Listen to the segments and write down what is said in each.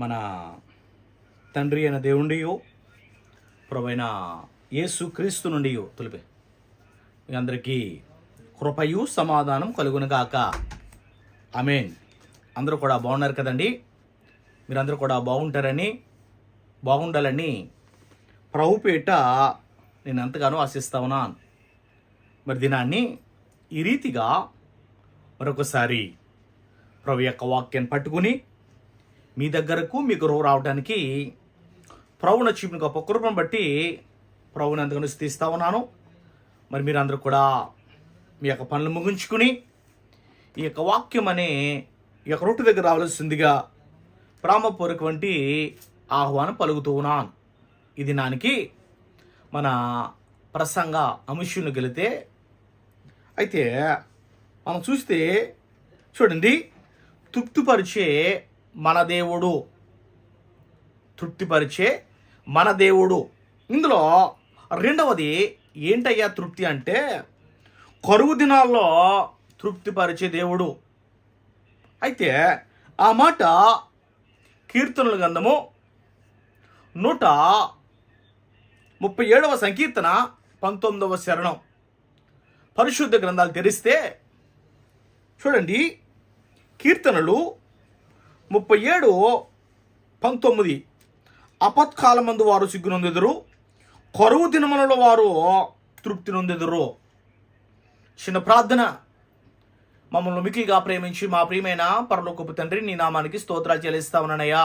మన తండ్రి అయిన దేవుండి ప్రభైన యేసు క్రీస్తు నుండి తొలిపే. మీ అందరికీ కృపయు సమాధానం కలుగునుగాక అమేన్ అందరూ కూడా బాగున్నారు కదండి? మీరందరూ కూడా బాగుంటారని బాగుండాలని ప్రభుపేట నేను ఎంతగానో ఆశిస్తా ఉన్నాను. మరి దినాన్ని ఈ రీతిగా మరొకసారి ప్రభు యొక్క వాక్యాన్ని పట్టుకుని మీ దగ్గరకు మీకు రావడానికి ప్రభున చూపిన గొప్ప కృపను బట్టి ప్రభుని అందుకని స్థిస్తా ఉన్నాను. మరి మీరందరూ కూడా మీ యొక్క పనులు ముగించుకుని ఈ యొక్క వాక్యం అనే ఈ యొక్క రొట్టు దగ్గర రావాల్సిందిగా ప్రామపూర్వకవంటి ఆహ్వానం పలుకుతూ ఉన్నాను. ఇది నానికి మన ప్రసంగ అంశంలో గెలితే అయితే మనం చూస్తే చూడండి తృప్తిపరిచే మన దేవుడు తృప్తిపరిచే మన దేవుడు. ఇందులో రెండవది ఏంటయ్యా తృప్తి అంటే కరువు దినాల్లో తృప్తిపరిచే దేవుడు. అయితే ఆ మాట కీర్తనల గంధము నూట ముప్పై ఏడవ సంకీర్తన పంతొమ్మిదవ శరణం. పరిశుద్ధ గ్రంథాలు తెరిస్తే చూడండి కీర్తనలు ముప్పై ఏడు పంతొమ్మిది. అపత్కాలమందు వారు సిగ్గునొందెదురు కరువు దినములలో వారు తృప్తి నొందెదరు చిన్న ప్రార్థన. మమ్మల్ని మికిలిగా ప్రేమించి మా ప్రియమైన పరలోకపు తండ్రి నీ నామానికి స్తోత్రాలు చెల్లిస్తా ఉన్నానయ్యా.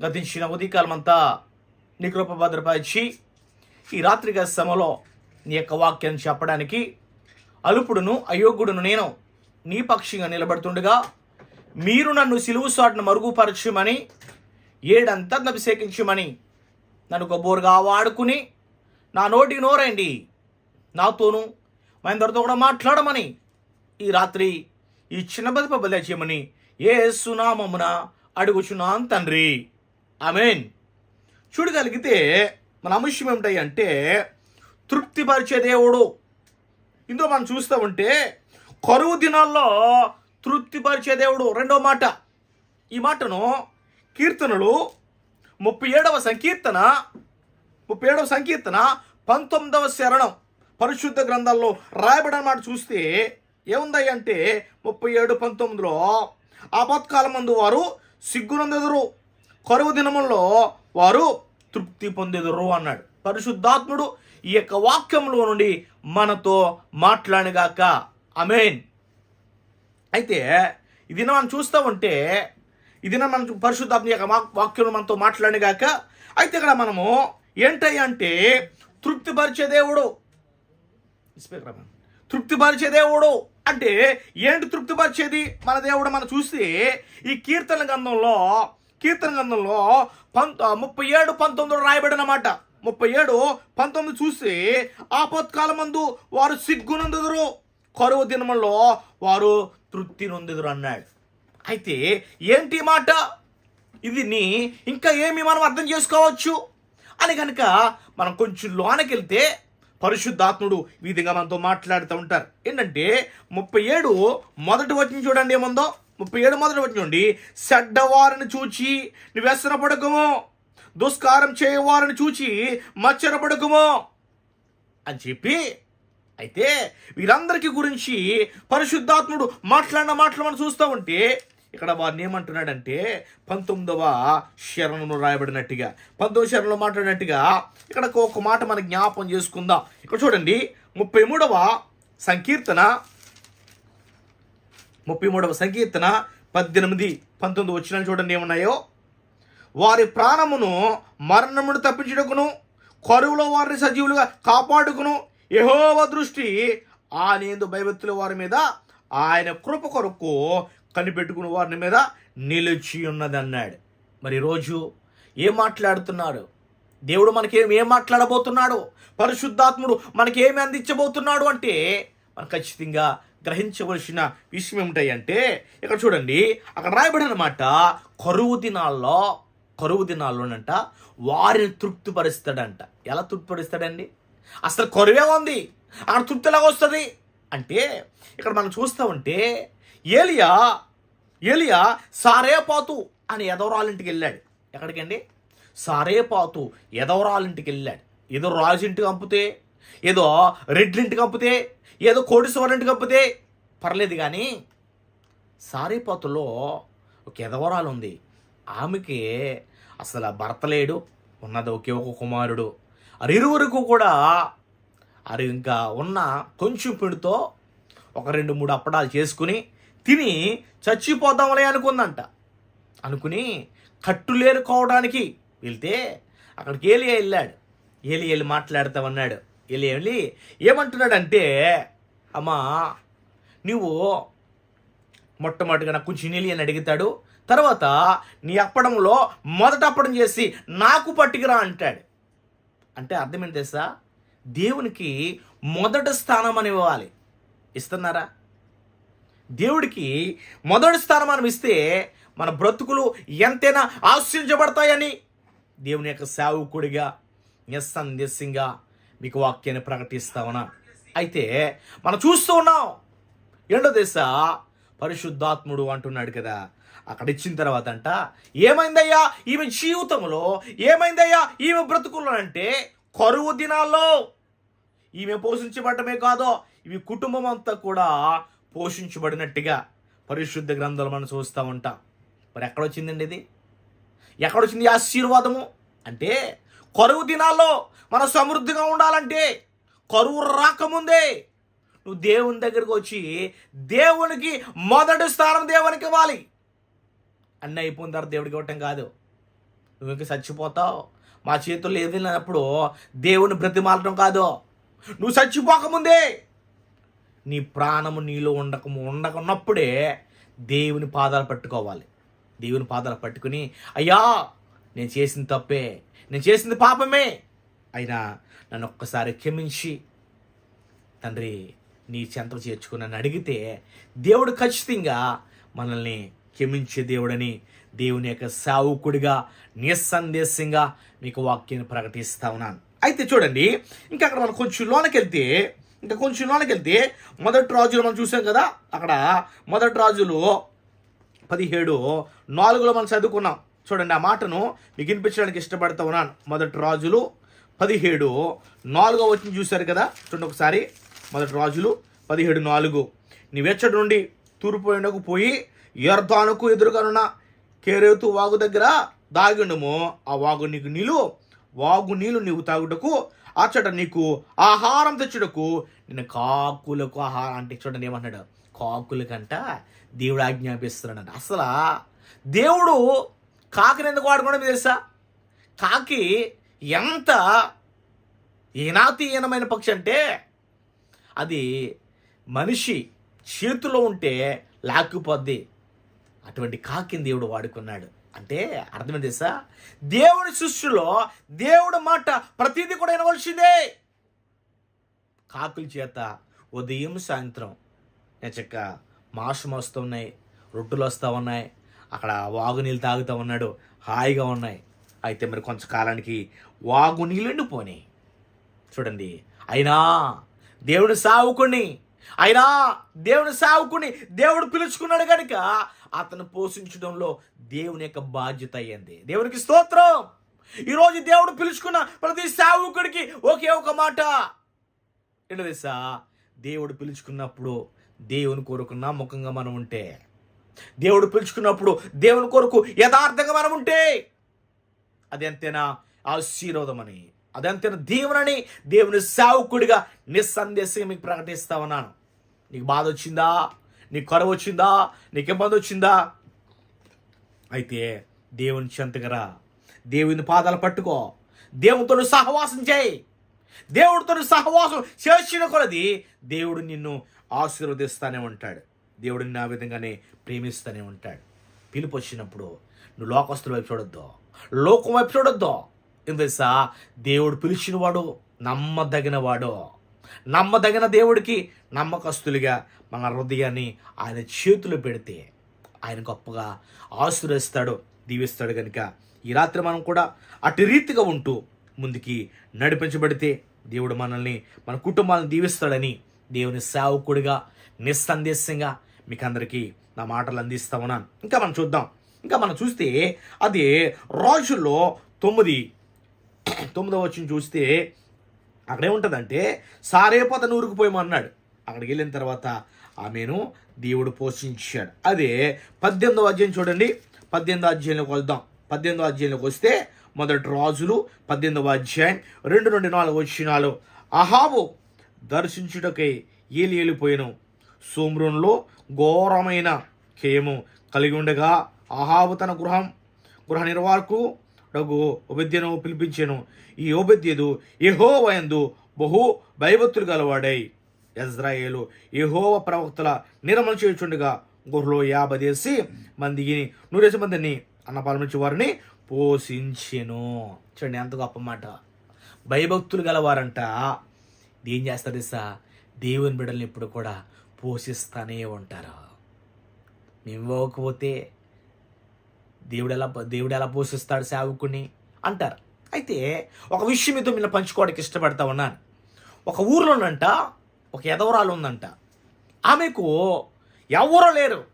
గతించిన ఉదయకాలమంతా నీ కృప భద్రపరిచి ఈ రాత్రిగా సమలో నీ యొక్క వాక్యాన్ని చెప్పడానికి అలుపుడును అయోగ్యుడును నేను నీ పక్షిగా నిలబడుతుండగా మీరు నన్ను సిలువు సాటును మరుగుపరచమని ఏడంతా అభిషేకించమని నన్ను గొబ్బోరుగా వాడుకుని నా నోటికి నోరండి నాతోనూ మా అందరితో కూడా మాట్లాడమని ఈ రాత్రి ఈ చిన్న బదిప బదిలీ చేయమని ఏ సునామమున అడుగుచున్నాను తండ్రి. ఆమెన్. చూడగలిగితే మన అంశం ఏమిటాయి అంటే తృప్తిపరిచే దేవుడు. ఇందులో మనం చూస్తూ ఉంటే కరువు దినాల్లో తృప్తిపరిచే దేవుడు. రెండో మాట. ఈ మాటను కీర్తనలు ముప్పై ఏడవ సంకీర్తన ముప్పై ఏడవ సంకీర్తన పంతొమ్మిదవ శరణం పరిశుద్ధ గ్రంథాల్లో రాయబడిన మాట చూస్తే ఏముంది అంటే ముప్పై ఏడు పంతొమ్మిదిలో ఆపత్కాలం మందు వారు సిగ్గునందెదురు. కరువు దినముల్లో వారు తృప్తి పొందెదురు అన్నాడు. పరిశుద్ధాత్ముడు ఈ యొక్క వాక్యంలో నుండి మనతో మాట్లాడిగాక. అమేన్ అయితే ఇది మనం చూస్తూ ఉంటే ఇది మనం పరిశుద్ధాత్మ యొక్క వాక్యం మనతో మాట్లాడినగాక అయితే ఇక్కడ మనము ఏంటంటే అంటే తృప్తిపరిచే దేవుడు. తృప్తిపరిచే దేవుడు అంటే ఏంటి తృప్తిపరిచేది? మన దేవుడు మనం చూస్తే ఈ కీర్తన గంధంలో కీర్తన గంధంలో పంత ముప్పై ఏడు పంతొమ్మిదిలో రాయబడిన మాట ముప్పై ఏడు పంతొమ్మిది చూస్తే ఆపత్కాల మందు వారు సిగ్గునందుదురు. కరువు దినములో వారు తృప్తి నొందుదురు అన్నాడు. అయితే ఏంటి మాట? ఇది నీ ఇంకా ఏమి మనం అర్థం చేసుకోవచ్చు? అని కనుక మనం కొంచెం లోనకి వెళ్తే పరిశుద్ధాత్ముడు ఈ విధంగా మనతో మాట్లాడుతూ ఉంటారు. ఏంటంటే ముప్పై ఏడు మొదటి వచ్చిన చూడండి ఏముందో? ముప్పై ఏడు మొదటి వచ్చిన చూడండి. చెడ్డవారిని చూచి నువ్వు వ్యసనపడకము దుష్కారం చేయవారిని చూచి మచ్చరపడకము. అని చెప్పి అయితే వీరందరికీ గురించి పరిశుద్ధాత్ముడు మాట్లాడిన మాటలు మనం చూస్తూ ఉంటే ఇక్కడ వారిని ఏమంటున్నాడంటే పంతొమ్మిదవ శరణంలో రాయబడినట్టుగా పంతొమ్మిది శరణంలో మాట్లాడినట్టుగా ఇక్కడ ఒక మాట మనం జ్ఞాపం చేసుకుందాం. ఇక్కడ చూడండి ముప్పై మూడవ సంకీర్తన ముప్పై మూడవ సంకీర్తన పద్దెనిమిది పంతొమ్మిది వచ్చిన చూడండి ఏమున్నాయో. వారి ప్రాణమును మరణమును తప్పించుటకును కరువులో వారిని సజీవులుగా కాపాడుకును యహోవ దృష్టి ఆనేందు భయభక్తుల వారి మీద ఆయన కృప కొరకు కనిపెట్టుకున్న వారిని మీద నిలిచి ఉన్నది అన్నాడు. మరి రోజు ఏం మాట్లాడుతున్నాడు? దేవుడు మనకేం ఏం మాట్లాడబోతున్నాడు? పరిశుద్ధాత్ముడు మనకేమి అందించబోతున్నాడు అంటే మనం ఖచ్చితంగా గ్రహించవలసిన విషయం ఏమిటంటే ఇక్కడ చూడండి అక్కడ రాయబడిన మాట కరువు దినాల్లో కరువు దినాల్లోనంట వారిని తృప్తిపరుస్తాడంట. ఎలా తృప్తిపరుస్తాడండి? అసలు కొరవే ఉంది. అక్కడ తృప్తి ఎలాగ వస్తుంది? అంటే ఇక్కడ మనం చూస్తూ ఉంటే ఏలియా ఏలియా సారేపాతు అని ఎదవరాలింటికి వెళ్ళాడు. ఎక్కడికండి? సారేపాతు ఎదవరాలింటికి వెళ్ళాడు. ఏదో రాజుంటికి పంపితే ఏదో రెడ్లింటికి పంపితే ఏదో కోటేశ్వరింటికి పంపితే పర్లేదు కానీ సారేపాతులో ఒక ఎదవరాలు ఉంది. ఆమెకి అసలు భర్త లేడు. ఉన్నది ఒకే ఒక కుమారుడు. అది ఇరువురికి కూడా అరి ఇంకా ఉన్న కొంచెం పిండితో ఒక రెండు మూడు అప్పడాలు చేసుకుని తిని చచ్చిపోదాంలే అనుకుందంట. అనుకుని కట్టులేరుకోవడానికి వెళ్తే అక్కడికి ఏలియా వెళ్ళాడు. ఏలి ఏలి మాట్లాడతామన్నాడు. ఏలి వెళ్ళి ఏమంటున్నాడంటే అమ్మా నువ్వు మొట్టమొదటిగా నాకు కొంచెం నీళ్ళు అని అడుగుతాడు. తర్వాత నీ అప్పడంలో మొదట అప్పడం చేసి నాకు పట్టుకురా అంటాడు. అంటే అర్థం ఏంటి తెలుసా? దేవునికి మొదటి స్థానం అని ఇవ్వాలి. ఇస్తున్నారా? దేవుడికి మొదటి స్థానం మనం ఇస్తే మన బ్రతుకులు ఎంతైనా ఆశ్చర్యపడతాయని దేవుని యొక్క సేవకుడిగా నిస్సందేశంగా మీకు వాక్యాన్ని ప్రకటిస్తా ఉన్నా. అయితే మనం చూస్తూ ఉన్నాం. ఏంటో తెలుసా పరిశుద్ధాత్ముడు అంటున్నాడు కదా అక్కడ ఇచ్చిన తర్వాత అంట ఏమైందయ్యా ఈమె జీవితంలో? ఏమైందయ్యా ఈమె బ్రతుకులు అంటే కరువు దినాల్లో ఈమె పోషించబడటమే కాదు ఇవి కుటుంబం అంతా కూడా పోషించబడినట్టుగా పరిశుద్ధ గ్రంథాలు మనం చూస్తూ ఉంటాం. మరి ఎక్కడొచ్చిందండి ఇది? ఎక్కడొచ్చింది ఆశీర్వాదము? అంటే కరువు దినాల్లో మనం సమృద్ధిగా ఉండాలంటే కరువు రాకముందే నువ్వు దేవుని దగ్గరికి వచ్చి దేవునికి మొదటి స్థానం దేవునికి ఇవ్వాలి. అన్నీ అయిపోయిన తర్వాత దేవుడికి ఇవ్వటం కాదు. నువ్వు ఇంకా చచ్చిపోతావు. మా చేతుల్లో ఏది లేనప్పుడు దేవుని బ్రతిమాలటం కాదు. నువ్వు చచ్చిపోకముందే. నీ ప్రాణము నీలో ఉండక ఉండకున్నప్పుడే దేవుని పాదాలు పట్టుకోవాలి. దేవుని పాదాలు పట్టుకుని అయ్యా నేను చేసింది తప్పే. నేను చేసింది పాపమే. అయినా నన్ను ఒక్కసారి క్షమించి. తండ్రి నీ చెంత చేర్చుకుని నన్ను అడిగితే దేవుడు ఖచ్చితంగా మనల్ని క్షమించే దేవుడని దేవుని యొక్క సావుకుడిగా నిస్సందేశంగా మీకు వాక్యాన్ని ప్రకటిస్తా ఉన్నాను. అయితే చూడండి ఇంకా అక్కడ మనం కొంచెం లోనకెళ్తే ఇంకా కొంచెం లోనకెళ్తే మొదటి రాజులు మనం చూసాం కదా అక్కడ మొదటి రాజులు పదిహేడు నాలుగులో మనం చదువుకున్నాం. చూడండి ఆ మాటను మీకు వినిపించడానికి ఇష్టపడతా ఉన్నాను. మొదటి రాజులు పదిహేడు నాలుగో వచ్చిన చూశారు కదా చూడండి ఒకసారి. మొదటి రాజులు పదిహేడు నాలుగు. నీవెచ్చడి నుండి తూర్పు పోయి ఎర్దానుకు ఎదురుగానున్న కేరేతు వాగు దగ్గర దాగిండము ఆ వాగు నీకు నీళ్ళు. వాగు నీళ్ళు నీవు తాగుటకు అచ్చట నీకు ఆహారం తెచ్చుటకు. నేను కాకులకు ఆహారం అంటే చూడండి ఏమన్నాడు? కాకులకంట దేవుడు ఆజ్ఞాపిస్తున్నాడు అసలు దేవుడు కాకిని ఎందుకు వాడుకోవడం తెలుసా? కాకి ఎంత ఈనాతీయనమైన పక్షి అంటే అది మనిషి చేతిలో ఉంటే లాక్కుపోద్ది. అటువంటి కాకిని దేవుడు వాడుకున్నాడు. అంటే అర్థమైంది తెలుసా? దేవుడి సృష్టిలో దేవుడు మాట ప్రతిదీ కూడా వినవలసిందే. కాకుల చేత ఉదయం సాయంత్రం చక్క మాసం వస్తున్నాయి రొట్టెలు వస్తూ ఉన్నాయి అక్కడ వాగు నీళ్ళు తాగుతూ ఉన్నాడు హాయిగా ఉన్నాయి. అయితే మరి కొంతకాలానికి వాగు నీళ్ళు ఎండిపోయినాయి. చూడండి. అయినా దేవుడు సావుకుని అయినా దేవుని సావుకుని దేవుడు పిలుచుకున్నాడు కనుక అతను పోషించడంలో దేవుని యొక్క బాధ్యత అయ్యింది. దేవునికి స్తోత్రం. ఈరోజు దేవుడు పిలుచుకున్న ప్రతి సావుకుడికి ఒకే ఒక మాట. ఏంటో తెలుసా? దేవుడు పిలుచుకున్నప్పుడు దేవుని కొరకు నమ్మకంగా మనం ఉంటే దేవుడు పిలుచుకున్నప్పుడు దేవుని కొరకు యథార్థంగా మనం ఉంటే అది ఎంతైనా ఆశీర్వాదమని అదంతైన? దేవునని దేవుని సేవకుడిగా నిస్సందేశంగా మీకు ప్రకటిస్తా ఉన్నాను. నీకు బాధ వచ్చిందా? నీకు కరువు వచ్చిందా? నీకు ఇబ్బంది వచ్చిందా? అయితే దేవుని చెంతగరా దేవుని పాదాలు పట్టుకో. దేవునితో సహవాసం చేయి. దేవుడితో సహవాసం చేసిన కొలది దేవుడు నిన్ను ఆశీర్వదిస్తానే ఉంటాడు. దేవుడు నిన్ను ఆ విధంగానే ప్రేమిస్తూనే ఉంటాడు. పిలుపు వచ్చినప్పుడు నువ్వు లోకస్తుల వైపు చూడొద్దు. లోకం వైపు చూడొద్దు. ఏం తెలుసా? దేవుడు పిలిచినవాడు నమ్మదగిన వాడు నమ్మదగిన దేవుడికి నమ్మకస్తులుగా మన హృదయాన్ని ఆయన చేతిలో పెడితే ఆయన గొప్పగా ఆశీర్వదిస్తాడు దీవిస్తాడు కనుక ఈ రాత్రి మనం కూడా అటు రీతిగా ఉంటూ ముందుకి నడిపించబడితే దేవుడు మనల్ని మన కుటుంబాలను దీవిస్తాడని దేవుని సేవకుడిగా నిస్సందేశంగా మీకు అందరికీ నా మాటలు అందిస్తా ఉన్నాను. ఇంకా మనం చూద్దాం. ఇంకా మనం చూస్తే అది రాజుల్లో తొమ్మిది తొమ్మిదవ వచ్చిన చూస్తే అక్కడేముంటుందంటే సారేపోత ఊరుకుపోయమన్నాడు అక్కడికి వెళ్ళిన తర్వాత ఆమెను దేవుడు పోషించాడు. అదే పద్దెనిమిదవ అధ్యాయం చూడండి. పద్దెనిమిదో అధ్యాయంలోకి వద్దాం పద్దెనిమిదో అధ్యాయంలోకి వస్తే మొదటి రాజులు పద్దెనిమిదవ అధ్యాయం రెండు నుండి నాలుగు వచ్చినాలు. అహాబు దర్శించుటకై ఏలి ఏలిపోయాను సోమ్రంలో ఘోరమైన కేము కలిగి ఉండగా అహాబు తన గృహం గృహ నిర్వాహకు రఘు ఉపద్యను పిలిపించాను. ఈ ఉపద్యదు యహోవయందు బహు భయభక్తులు గలవాడై. ఎజ్రాయేలు యహోవ ప్రవక్తల నిర్మలు చేయుచుండగా గుహలో యాభై దేసి మందిని నూరేసి మందిని అన్నపాలమించి వారిని పోషించెను. చూడండి ఎంత గొప్ప మాట. భయభక్తులు గలవారంట. ఏం చేస్తారు తెలుసా? దేవుని బిడ్డల్ని ఎప్పుడు కూడా పోషిస్తానే ఉంటారు. మేము ఇవ్వకపోతే దేవుడు ఎలా దేవుడు ఎలా పోషిస్తాడు సేవకుని అంటారు. అయితే ఒక విషయం మీతో మీరు పంచుకోవడానికి ఇష్టపడతా ఉన్నాను. ఒక ఊర్లోనంట ఒక ఎదవరాలు ఉందంట. ఆమెకు ఎవరో లేరు.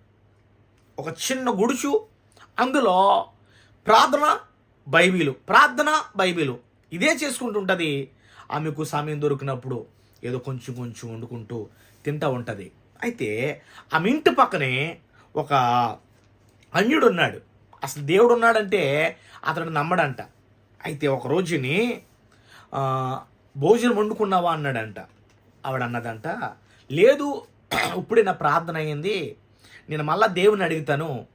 ఒక చిన్న గుడుచు అందులో ప్రార్థన బైబిలు ప్రార్థన బైబిలు. ఇదే చేసుకుంటుంటుంది ఆమెకు సమయం దొరికినప్పుడు ఏదో కొంచెం కొంచెం వండుకుంటూ తింటూ ఉంటుంది. అయితే ఆమె ఇంటి పక్కనే ఒక అన్యుడు ఉన్నాడు. అసలు దేవుడు ఉన్నాడంటే అతడు నమ్మడంట. అయితే ఒక రోజుని భోజనం వండుకున్నావా అన్నాడంట. ఆవిడ అన్నదంట లేదు ఇప్పుడే నా ప్రార్థన అయ్యింది నేను మళ్ళా దేవుని అడుగుతాను.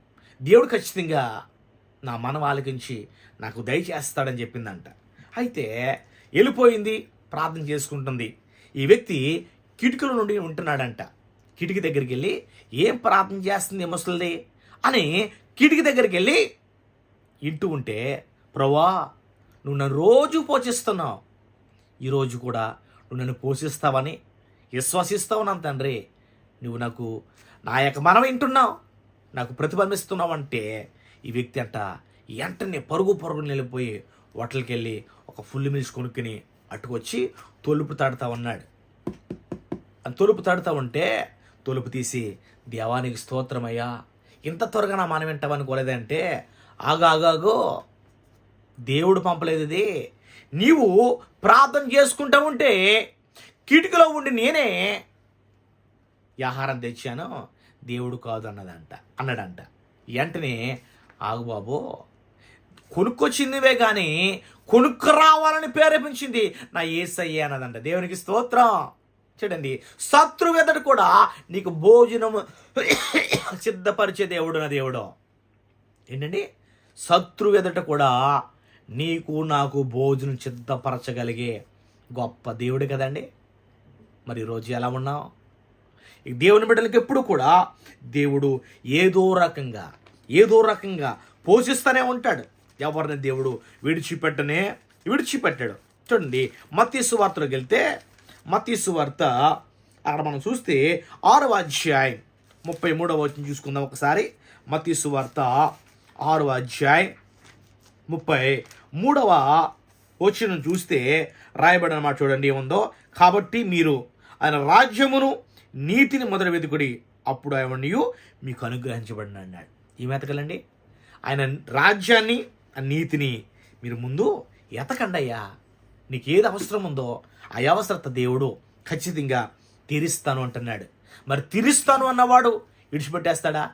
దేవుడు ఖచ్చితంగా నా మనం ఆలకించి నాకు దయచేస్తాడని చెప్పిందంట. అయితే వెళ్ళిపోయింది ప్రార్థన చేసుకుంటుంది. ఈ వ్యక్తి కిటికల నుండి ఉంటున్నాడంట. కిటికీ దగ్గరికి వెళ్ళి ఏం ప్రార్థన చేస్తుంది ముసలిది? అని కిటికీ దగ్గరికి వెళ్ళి ఇంటూ ఉంటే ప్రవా నువ్వు నన్ను రోజు పోషిస్తున్నావు. ఈరోజు కూడా నువ్వు నన్ను పోషిస్తావని విశ్వసిస్తావు నా తండ్రి. నువ్వు నాకు నా యొక్క మనం వింటున్నావు. నాకు ప్రతిబింబిస్తున్నావు అంటే ఈ వ్యక్తి అంట వెంటనే పరుగు పరుగు వెళ్ళిపోయి హోటల్కి వెళ్ళి ఒక ఫుల్ మిల్స్ కొనుక్కుని అట్టుకొచ్చి తొలుపు తాడుతా ఉన్నాడు. తొలుపు తాడుతా ఉంటే తొలుపు తీసి దేవానికి స్తోత్రమయ్యా. ఇంత త్వరగా నా మనం వింటావనుకోలేదంటే ఆగాగాగో దేవుడు పంపలేదు ఇది. నీవు ప్రార్థన చేసుకుంటా ఉంటే కిటికీలో ఉండి నేనే ఈ ఆహారం తెచ్చాను. దేవుడు కాదు అన్నదంట అన్నాడంట. వెంటనే ఆగు బాబు. కొనుక్కొచ్చిందివే కానీ కొనుక్కు రావాలని ప్రేరేపించింది నా ఏసయ్య అన్నదంట. దేవునికి స్తోత్రం. చూడండి శత్రువు కూడా నీకు భోజనం సిద్ధపరిచే దేవుడు నా దేవుడు. ఏంటండి? శత్రువు ఎదుట కూడా నీకు నాకు భోజనం సిద్ధపరచగలిగే గొప్ప దేవుడు కదండి. మరి ఈరోజు ఎలా ఉన్నావు? ఈ దేవుని బిడ్డలకి ఎప్పుడు కూడా దేవుడు ఏదో రకంగా ఏదో రకంగా పోషిస్తూనే ఉంటాడు. ఎవరిని దేవుడు విడిచిపెట్టనే విడిచిపెట్టాడు. చూడండి మత్తీసు వార్తలోకి వెళ్తే మతీసు వార్త. అక్కడ మనం చూస్తే ఆరవ అధ్యాయం. ముప్పై మూడవ వచ్చిన చూసుకుందాం ఒకసారి. మతీసు వార్త ఆరవ అధ్యాయం. ముప్పై మూడవ వచ్చిన చూస్తే రాయబడిన మాట చూడండి ఏముందో? కాబట్టి మీరు ఆయన రాజ్యమును నీతిని మొదలు వెతుకుడి అప్పుడు ఆయన మీకు అనుగ్రహించబడిన అన్నాడు. ఈ మెతకలండి ఆయన రాజ్యాన్ని ఆ నీతిని మీరు ముందు ఎతకండి అయ్యా. నీకు ఏది అవసరం ఉందో ఆ అవసరత దేవుడు ఖచ్చితంగా తీరుస్తాను అంటున్నాడు. మరి తీరుస్తాను అన్నవాడు విడిచిపెట్టేస్తాడా?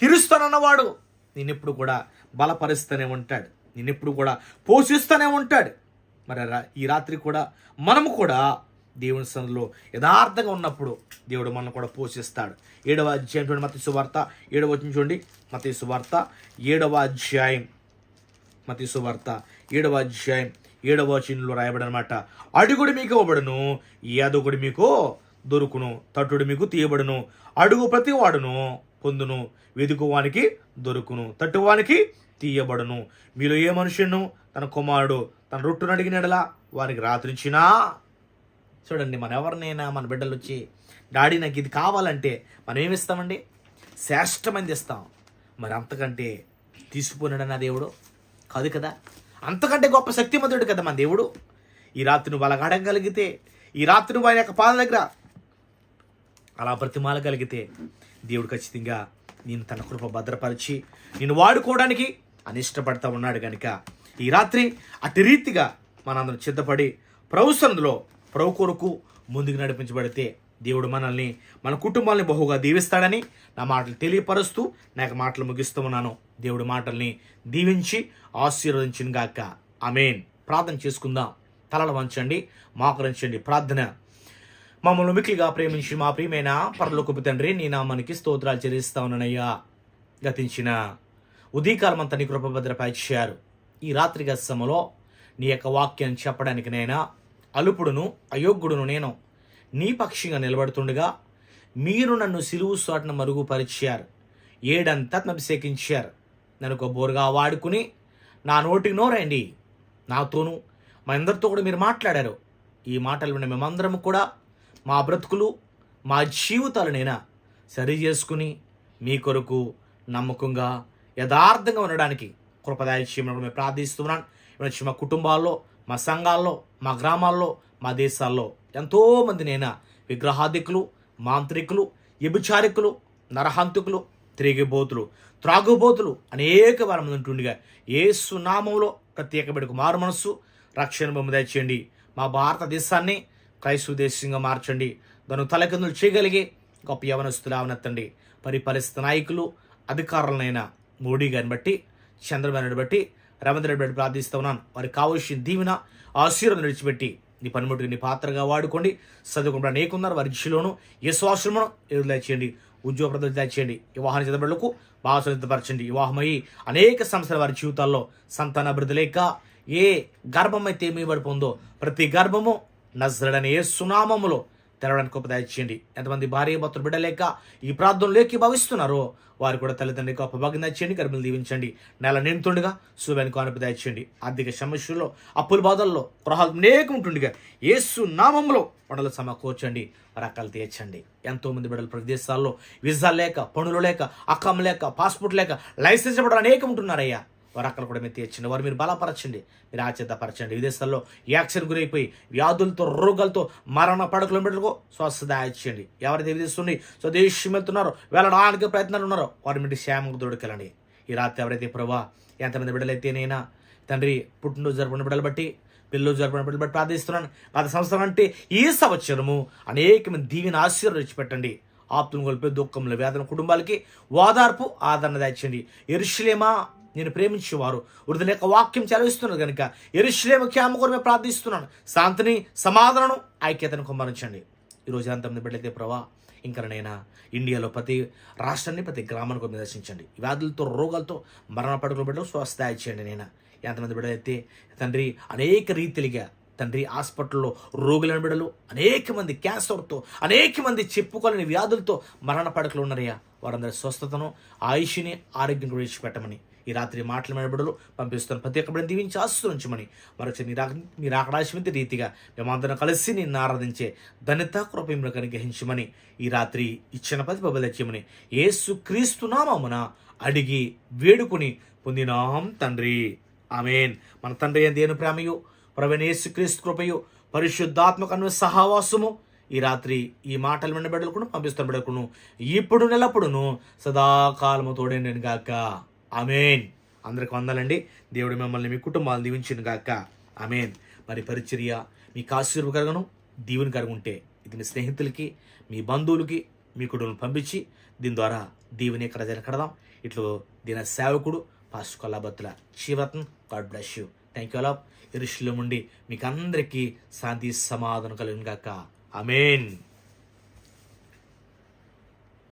తిరుస్తాను అన్నవాడు. నేనెప్పుడు కూడా బలపరుస్తూనే ఉంటాడు. నేనెప్పుడు కూడా పోషిస్తూనే ఉంటాడు. మరి రా- ఈ రాత్రి కూడా మనము కూడా దేవుని సన్నిలో యథార్థంగా ఉన్నప్పుడు దేవుడు మనల్ని కూడా పోషిస్తాడు. ఏడవ అధ్యాయం చూడండి మత సువార్త. ఏడవ వచ్చిన చూడండి మత సువార్త. ఏడవ అధ్యాయం. మతి సువార్త ఏడవ అధ్యాయం ఏడవ వచనంలో రాయబడనమాట. అడుగుడు మీకు ఇవ్వబడును యాదొకడు మీకు దొరుకును తట్టుడు మీకు తీయబడును. అడుగు ప్రతి వాడును పొందును వెదుకువానికి దొరుకును తట్టువానికి తీయబడును. మీలో ఏ మనుషును తన కుమారుడు తన రొట్టును అడిగినడలా వారికి రాత్రించినా చూడండి మన ఎవరినైనా మన బిడ్డలు వచ్చి డాడీ నాకు ఇది కావాలంటే మనం ఏమి ఇస్తామండి? శ్రేష్టమైనది ఇస్తాం. మరి అంతకంటే తీసుకుపోయినాడు దేవుడు? కాదు కదా? అంతకంటే గొప్ప శక్తిమంతుడు కదా మన దేవుడు. ఈ రాత్రి నువ్వు అలా అడగగలిగితే ఈ రాత్రి నువ్వు ఆయన యొక్క పాద దగ్గర అలా బ్రతిమాలగలిగితే దేవుడు ఖచ్చితంగా నేను తన కృప భద్రపరిచి నేను వాడుకోవడానికి అని ఇష్టపడతా ఉన్నాడు కనుక ఈ రాత్రి అటు రీతిగా మనందరం సిద్ధపడి ప్రభుత్వంలో ప్రభు కొరకు ముందుకు నడిపించబడితే దేవుడు మనల్ని మన కుటుంబాన్ని బహుగా దీవిస్తాడని నా మాటలు తెలియపరుస్తూ నాకు మాటలు ముగిస్తూ ఉన్నాను. దేవుడి మాటల్ని దీవించి ఆశీర్వదించిన గాక అమేన్ ప్రార్థన చేసుకుందాం. తలలు వంచండి మాకరించండి ప్రార్థన. మమ్మల్ని మిక్కిలిగా ప్రేమించి మా ప్రియమైన పరలోకపు తండ్రి నీ నామానికి స్తోత్రాలు చెల్లిస్తా ఉన్నానయ్యా. గతించిన ఉదయకాలం అంతా నీ కృపభద్ర భద్రపరిచారు. ఈ రాత్రి గస్సమలో నీ యొక్క వాక్యాన్ని చెప్పడానికి నైనా? అలుపుడును అయోగ్యుడును నేను. నీ పక్షిగా నిలబడుతుండగా మీరు నన్ను సిలువు సోటను మరుగుపరిచారు. ఏడంతా అభిషేకించారు. నన్ను ఒక బోరుగా వాడుకుని నా నోటికి నోరండి. నాతోనూ మా అందరితో కూడా మీరు మాట్లాడారు. ఈ మాటలు విన్న మేమందరం కూడా మా బ్రతుకులు మా జీవితాలనైనా సరి చేసుకుని మీ కొరకు నమ్మకంగా యథార్థంగా ఉండడానికి కృపదాయ చేయమని మేము ప్రార్థిస్తున్నాను ఇవ్వచ్చు మా కుటుంబాల్లో మా సంఘాల్లో మా గ్రామాల్లో మా దేశాల్లో ఎంతోమందినైనా విగ్రహాధికులు మాంత్రికులు వ్యభిచారికులు నరహంతుకులు తిరిగిబోతులు త్రాగుబోతులు అనేక వారం ఉంటుండగా ఏసు నామంలో ప్రత్యేకమైన బిడ్డకు మారు మనస్సు రక్షణ బొమ్మ దయచేయండి. మా భారతదేశాన్ని క్రైస్తవ దేశంగా మార్చండి. దాని తలకిందులు చేయగలిగే గొప్ప యవనస్తులు అవనెత్తండి పరిపాలిస్తున్న నాయకులు అధికారులనైనా మోడీ గారిని బట్టి చంద్రబాబు బట్టి రేవంత్ రెడ్డి బట్టి ప్రార్థిస్తూ ఉన్నాను. వారికి కావలసిన దీవెన ఆశీర్వాదం విడిచిపెట్టి నీ పనిముట్టుకు నీ పాత్రగా వాడుకోండి. చదువుకుంటా అనేకున్నారు వారి దిశలోను ఏ శ్వాసమును ఎదురు చేయండి ఉద్యోగ ప్రజలు తెచ్చేయండి. వివాహన చదవడలకు బాగా సిద్ధపరచండి వివాహమయ్యి అనేక సంవత్సరాల వారి జీవితాల్లో సంతాన అభివృద్ధి లేక ఏ గర్భం అయితే మీ పడిపోందో ప్రతి గర్భము నజరడని ఏ సునామములో తెరవడానికి గొప్ప దయచేయండి ఎంతమంది భార్య భర్తలు బిడ్డలేక ఈ ప్రార్థనలోకి భావిస్తున్నారో వారు కూడా తల్లిదండ్రి గొప్ప భాగం దయచేయండి గర్భలు దీవించండి. నెల నిండుతుండగా శుభానికి అనుపు దయచేయండి ఆర్థిక సమస్యల్లో అప్పుల బాధల్లో గృహాలు అనేకం ఉంటుండగా ఏసు నామంలో పనులు సమకూర్చండి రకాలు తీర్చండి. ఎంతోమంది బిడ్డలు ప్రదేశాల్లో వీసా లేక పనులు లేక అక్కం లేక పాస్పోర్ట్ లేక లైసెన్స్ ఇవ్వడం అనేకం ఉంటున్నారయ్యా. వారు కూడా మీరు తీర్చండి వారు మీరు బలపరచండి మీరు ఆచితపరచండి. విదేశాల్లో యాక్సిడెంట్ గురైపోయి వ్యాధులతో రోగాలతో మరణ పడకలు బిడ్డలకు స్వస్థత ఇచ్చండి ఎవరైతే విధిస్తుంది స్వదేశం వెళ్తున్నారో వెళ్ళడానికి ప్రయత్నాలు ఉన్నారో వారి మీరు శ్యామకు దొడకెళ్ళండి ఈ రాత్రి ఎవరైతే ప్రభా ఎంతమంది బిడ్డలైతేనైనా తండ్రి పుట్టినరోజు జరుపుకున్న బిడ్డలు బట్టి పిల్లలు జరుపుకున్న బిడ్డలు బట్టి ప్రార్థిస్తున్నాను. గత సంవత్సరం అంటే ఈ సంవత్సరము అనేకమంది దీవిని ఆశీర్వదించి పెట్టండి ఆప్తులు కోల్పోయి దుఃఖంలో వేదన కుటుంబాలకి ఓదార్పు ఆదరణ దాచండి ఎరుషులేమా నేను ప్రేమించేవారు. వృద్ధుల యొక్క వాక్యం చదివిస్తున్నారు కనుక ఎరుశ్లేమ క్యాము కొరమే ప్రార్థిస్తున్నాను. శాంతిని సమాధానం ఐక్యతను కుమ్మరించండి. ఈరోజు ఎంతమంది బిడ్డలైతే ప్రభా ఇంకనైనా ఇండియాలో ప్రతి రాష్ట్రాన్ని ప్రతి గ్రామాన్ని కూడా దర్శించండి. వ్యాధులతో రోగాలతో మరణ పడుకున్న బిడ్డలు స్వస్థ చేయండి నేను. ఎంతమంది బిడ్డలైతే తండ్రి అనేక రీతిలుగా తండ్రి హాస్పిటల్లో రోగులను బిడలు అనేక మంది క్యాన్సర్తో అనేక మంది చెప్పుకోలేని వ్యాధులతో మరణ పడకలు ఉన్నారయ్యా. వారందరి స్వస్థతను ఆయుష్ని ఆరోగ్యం కూడా విడిచిపెట్టమని ఈ రాత్రి మాటల మేడబడులు పంపిస్తున్న ప్రతి ఒక్క బిడ్డను దీవించి ఆశ్రయించమని మరొక మీరు మీరు రీతిగా మేమందరం కలిసి నిన్ను ఆరాధించే ధన్యత కృపయములు గ్రహించమని ఈ రాత్రి ఇచ్చిన ప్రతి బబలత్యమని యేసు నామమున అడిగి వేడుకుని పొందినాం తండ్రి. ఆమెన్. మన తండ్రి దేని దేవుని ప్రేమయు ప్రవీణేసు క్రీస్తు కృపయు పరిశుద్ధాత్మక సహవాసము ఈ రాత్రి ఈ మాటలు విన్న బిడ్డలకును పంపిస్తున్న బిడ్డలకును ఇప్పుడు నెలప్పుడును సదాకాలము తోడే నేను గాక. అమేన్ అందరికి వందాలండి. దేవుడు మిమ్మల్ని మీ కుటుంబాలను దీవించిన గాక. అమేన్ మరి పరిచర్య మీకు ఆశీర్వకరగను దీవుని కరుగుంటే ఇది మీ స్నేహితులకి మీ బంధువులకి మీ కుటుంబం పంపించి దీని ద్వారా దీవుని ఎక్కడ జన కడదాం. ఇట్లు దీని సేవకుడు pastor Kollabathula Shivaratna God bless you. Thank you అలా ఇరుషులో ఉండి మీకు అందరికీ శాంతి సమాధానం కలిగిన గాక. అమేన్